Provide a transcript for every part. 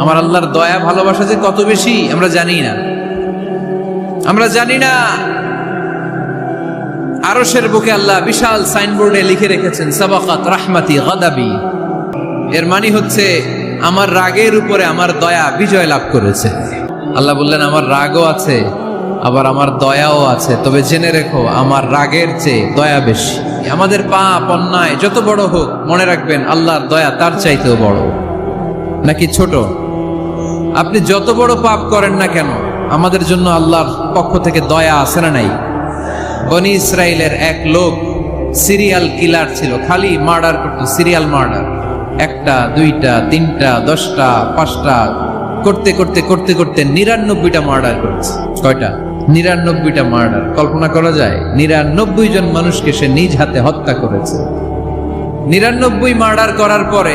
আমার আল্লাহর দয়া, ভালোবাসা যে কত বেশি, আমরা জানি না। আমরা জানি না, আরশের বুকে আল্লাহ বিশাল সাইনবোর্ডে লিখে রেখেছেন, সাবাকাত রাহমাতি গাদাবি। এর মানে হচ্ছে, আমার রাগের উপরে আমার দয়া বিজয় লাভ করেছে। আল্লাহ বললেন, আমার রাগও আছে, আবার আমার দয়াও আছে। তবে জেনে রেখো, আমার রাগের চেয়ে দয়া বেশি। আমাদের পাপ, অন্যায়, যত বড় হোক, মনে রাখবেন, আল্লাহর দয়া তার চাইতেও বড়। নাকি ছোট? আপনি যত বড় পাপ করেন না কেন, আমাদের জন্য আল্লাহর পক্ষ থেকে দয়া আছে না নাই? বনি ইসরায়েলের এক লোক সিরিয়াল কিলার ছিল, খালি মার্ডার করতো, সিরিয়াল মার্ডার। একটা, দুইটা, তিনটা, দশটা, পাঁচটা, করতে করতে করতে করতে নিরানব্বইটা মার্ডার করেছে। কয়টা? নিরানব্বইটা মার্ডার। কল্পনা করা যায়, নিরানব্বই জন মানুষকে সে নিজ হাতে হত্যা করেছে। নিরানব্বই মার্ডার করার পরে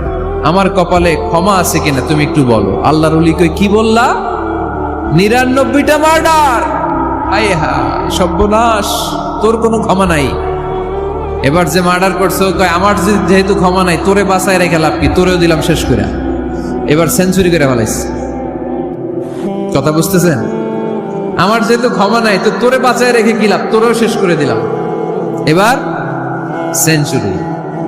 আমার কপালে ক্ষমা আছে কিনা তুমি একটু বলো। আল্লাহর অলি কি বললা? নিরানব্বইটা মার্ডার! আয় হা তোর কোনো ক্ষমা নাই। এবার যে মার্ডার করছ আমার যেহেতু ক্ষমা নাই, তোরে বাসায় রেখে লাভ কি? তোরেও দিলাম শেষ করে এবার সেঞ্চুরি করে ফেলাইছে কথা বুঝতেছেন? আমার যেহেতু ক্ষমা নাই, তো তোরে বাঁচায় রেখে কি লাভ? তোরেও শেষ করে দিলাম। এবার সেঞ্চুরি।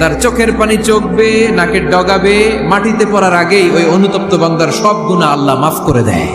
তার চোখের পানি চোখবে নাকের ডগাবে, মাটিতে পড়ার আগেই ওই অনুতপ্ত বান্দার সব গুণা আল্লাহ মাফ করে দেয়।